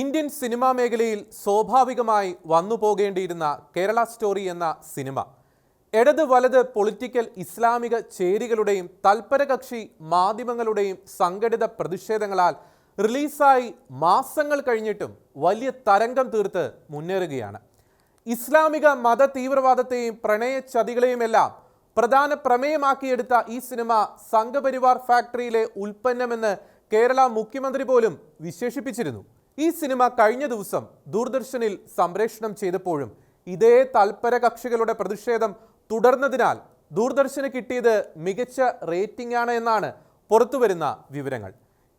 Indian cinema മേഖലയിൽ സ്വാഭാവികമായി വന്നു പോകേണ്ടിയിരുന്ന കേരള സ്റ്റോറി എന്ന സിനിമ. ഇടത് വലത് പൊളിറ്റിക്കൽ ഇസ്ലാമിക ചേരികളുടെയും തൽപരകക്ഷി മാധ്യമങ്ങളുടെയും സംഘടിത പ്രതിഷേധങ്ങളാൽ റിലീസായി മാസങ്ങൾ കഴിഞ്ഞിട്ടും വലിയ തരംഗം തീർത്ത് മുന്നേറുകയാണ്. ഇസ്ലാമിക മത തീവ്രവാദത്തെയും പ്രണയ ചതികളെയുമെല്ലാം പ്രധാന പ്രമേയമാക്കിയെടുത്ത ഈ സിനിമ സംഘപരിവാർ ഫാക്ടറിയിലെ ഉൽപ്പന്നമെന്ന് കേരള മുഖ്യമന്ത്രി പോലും വിശേഷിപ്പിച്ചിരുന്നു. ഈ സിനിമ കഴിഞ്ഞ ദിവസം ദൂരദർശനിൽ സംപ്രേഷണം ചെയ്തപ്പോഴും ഇതേ തൽപര കക്ഷികളുടെ പ്രതിഷേധം തുടർന്നതിനാൽ ദൂരദർശന് കിട്ടിയത് മികച്ച റേറ്റിംഗ് ആണ് എന്നാണ് പുറത്തുവരുന്ന വിവരങ്ങൾ.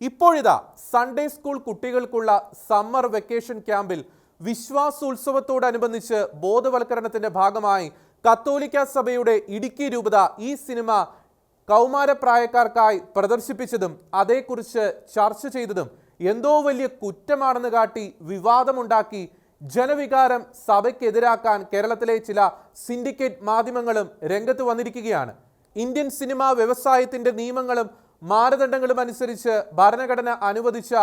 ഇപ്പോഴിതാ സൺഡേ സ്കൂൾ കുട്ടികൾക്കുള്ള സമ്മർ വെക്കേഷൻ ക്യാമ്പിൽ വിശ്വാസോത്സവത്തോടനുബന്ധിച്ച് ബോധവൽക്കരണത്തിന്റെ ഭാഗമായി കത്തോലിക്ക സഭയുടെ ഇടുക്കി രൂപത ഈ സിനിമ കൗമാരപ്രായക്കാർക്കായി പ്രദർശിപ്പിച്ചതും അതേക്കുറിച്ച് ചർച്ച ചെയ്തതും എന്തോ വലിയ കുറ്റമാണെന്ന് കാട്ടി വിവാദമുണ്ടാക്കി ജനവികാരം സഭയ്ക്കെതിരാക്കാൻ കേരളത്തിലെ ചില സിൻഡിക്കേറ്റ് മാധ്യമങ്ങളും രംഗത്ത് വന്നിരിക്കുകയാണ്. ഇന്ത്യൻ സിനിമാ വ്യവസായത്തിന്റെ നിയമങ്ങളും മാനദണ്ഡങ്ങളും അനുസരിച്ച് ഭരണഘടന അനുവദിച്ച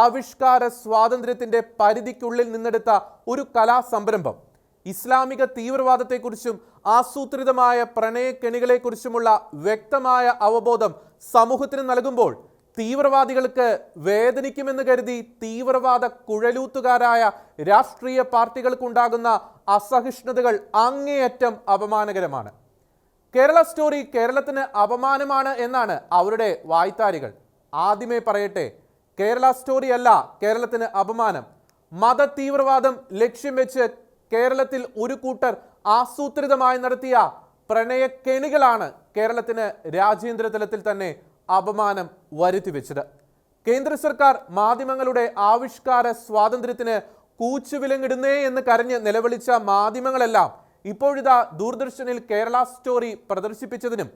ആവിഷ്കാര സ്വാതന്ത്ര്യത്തിന്റെ പരിധിക്കുള്ളിൽ നിന്നെടുത്ത ഒരു കലാസംരംഭം. ഇസ്ലാമിക തീവ്രവാദത്തെക്കുറിച്ചും ആസൂത്രിതമായ പ്രണയക്കെണികളെക്കുറിച്ചുമുള്ള വ്യക്തമായ അവബോധം സമൂഹത്തിന് നൽകുമ്പോൾ തീവ്രവാദികൾക്ക് വേദനിക്കുമെന്ന് കരുതി തീവ്രവാദ കുഴലൂത്തുകാരായ രാഷ്ട്രീയ പാർട്ടികൾക്കുണ്ടാകുന്ന അസഹിഷ്ണുതകൾ അങ്ങേയറ്റം അപമാനകരമാണ്. കേരള സ്റ്റോറി കേരളത്തിന് അപമാനമാണ് എന്നാണ് അവരുടെ വായ്ത്താരികൾ. ആദ്യമേ പറയട്ടെ കേരള സ്റ്റോറി അല്ല കേരളത്തിന് അപമാനം. മത തീവ്രവാദം ലക്ഷ്യം വെച്ച് കേരളത്തിൽ ഒരു കൂട്ടർ ആസൂത്രിതമായി നടത്തിയ പ്രണയക്കെണികളാണ് കേരളത്തിന് രാജ്യാന്തര തലത്തിൽ തന്നെ അപമാനം വരുത്തി വെച്ചത്. കേന്ദ്ര സർക്കാർ മാധ്യമങ്ങളുടെ ആവിഷ്കാര സ്വാതന്ത്ര്യത്തിന് കൂച്ചുവിലങ്ങിടുന്നേ എന്ന് കരഞ്ഞ് നിലവിളിച്ച മാധ്യമങ്ങളെല്ലാം ഇപ്പോഴിതാ ദൂരദർശനിൽ കേരള സ്റ്റോറി പ്രദർശിപ്പിച്ചതിനും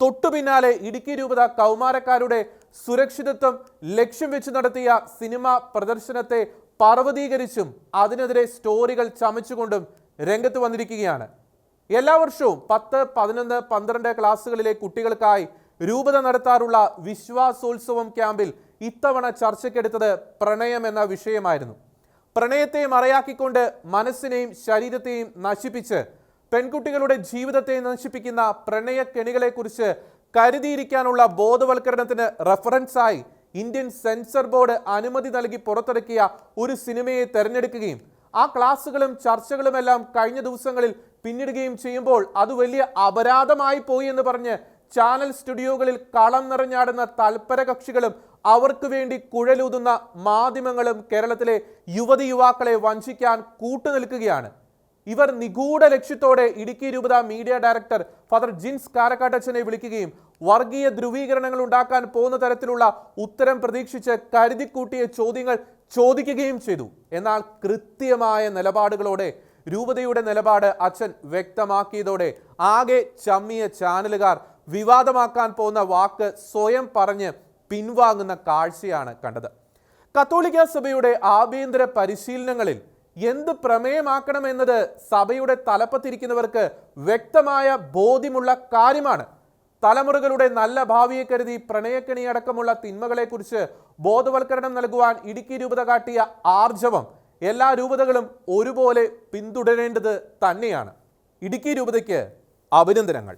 തൊട്ടു പിന്നാലെ ഇടുക്കി രൂപത കൗമാരക്കാരുടെ സുരക്ഷിതത്വം ലക്ഷ്യം വെച്ച് നടത്തിയ സിനിമ പ്രദർശനത്തെ പർവതീകരിച്ചും അതിനെതിരെ സ്റ്റോറികൾ ചമച്ചുകൊണ്ടും രംഗത്ത് വന്നിരിക്കുകയാണ്. എല്ലാ വർഷവും പത്ത് പതിനൊന്ന് പന്ത്രണ്ട് ക്ലാസ്സുകളിലെ കുട്ടികൾക്കായി രൂപത നടത്താറുള്ള വിശ്വാസോത്സവം ക്യാമ്പിൽ ഇത്തവണ ചർച്ചയ്ക്കെടുത്തത് പ്രണയം എന്ന വിഷയമായിരുന്നു. പ്രണയത്തെ മറയാക്കിക്കൊണ്ട് മനസ്സിനെയും ശരീരത്തെയും നശിപ്പിച്ച് പെൺകുട്ടികളുടെ ജീവിതത്തെ നശിപ്പിക്കുന്ന പ്രണയക്കെണികളെക്കുറിച്ച് കരുതിയിരിക്കാനുള്ള ബോധവൽക്കരണത്തിന് റെഫറൻസായി ഇന്ത്യൻ സെൻസർ ബോർഡ് അനുമതി നൽകി പുറത്തിറക്കിയ ഒരു സിനിമയെ തെരഞ്ഞെടുക്കുകയും ആ ക്ലാസ്സുകളും ചർച്ചകളുമെല്ലാം കഴിഞ്ഞ ദിവസങ്ങളിൽ പിന്നിടുകയും ചെയ്യുമ്പോൾ അത് വലിയ അപരാധമായി പോയി എന്ന് പറഞ്ഞ് ചാനൽ സ്റ്റുഡിയോകളിൽ കളം നിറഞ്ഞാടുന്ന തൽപര കക്ഷികളും അവർക്ക് വേണ്ടി കുഴലൂതുന്ന മാധ്യമങ്ങളും കേരളത്തിലെ യുവതി യുവാക്കളെ വഞ്ചിക്കാൻ കൂട്ടുനിൽക്കുകയാണ്. ഇവർ നിഗൂഢ ലക്ഷ്യത്തോടെ ഇടുക്കി രൂപത മീഡിയ ഡയറക്ടർ ഫാദർ ജിൻസ് കാരക്കാട്ടച്ചനെ വിളിക്കുകയും വർഗീയ ധ്രുവീകരണങ്ങൾ ഉണ്ടാക്കാൻ പോകുന്ന തരത്തിലുള്ള ഉത്തരം പ്രതീക്ഷിച്ച് കരുതിക്കൂട്ടിയ ചോദ്യങ്ങൾ ചോദിക്കുകയും ചെയ്തു. എന്നാൽ കൃത്യമായ നിലപാടുകളോടെ രൂപതയുടെ നിലപാട് അച്ഛൻ വ്യക്തമാക്കിയതോടെ ആകെ ചമ്മിയ ചാനലുകാർ വിവാദമാക്കാൻ പോകുന്ന വാക്ക് സ്വയം പറഞ്ഞ് പിൻവാങ്ങുന്ന കാഴ്ചയാണ് കണ്ടത്. കത്തോലിക്ക സഭയുടെ ആഭ്യന്തര പരിശീലനങ്ങളിൽ എന്ത് പ്രമേയമാക്കണമെന്നത് സഭയുടെ തലപ്പത്തിരിക്കുന്നവർക്ക് വ്യക്തമായ ബോധ്യമുള്ള കാര്യമാണ്. തലമുറകളുടെ നല്ല ഭാവിയെ കരുതി പ്രണയക്കണി അടക്കമുള്ള തിന്മകളെക്കുറിച്ച് ബോധവൽക്കരണം നൽകുവാൻ ഇടുക്കി രൂപത കാട്ടിയ ആർജവം എല്ലാ രൂപതകളും ഒരുപോലെ പിന്തുടരേണ്ടത് തന്നെയാണ്. ഇടുക്കി രൂപതയ്ക്ക് അഭിനന്ദനങ്ങൾ.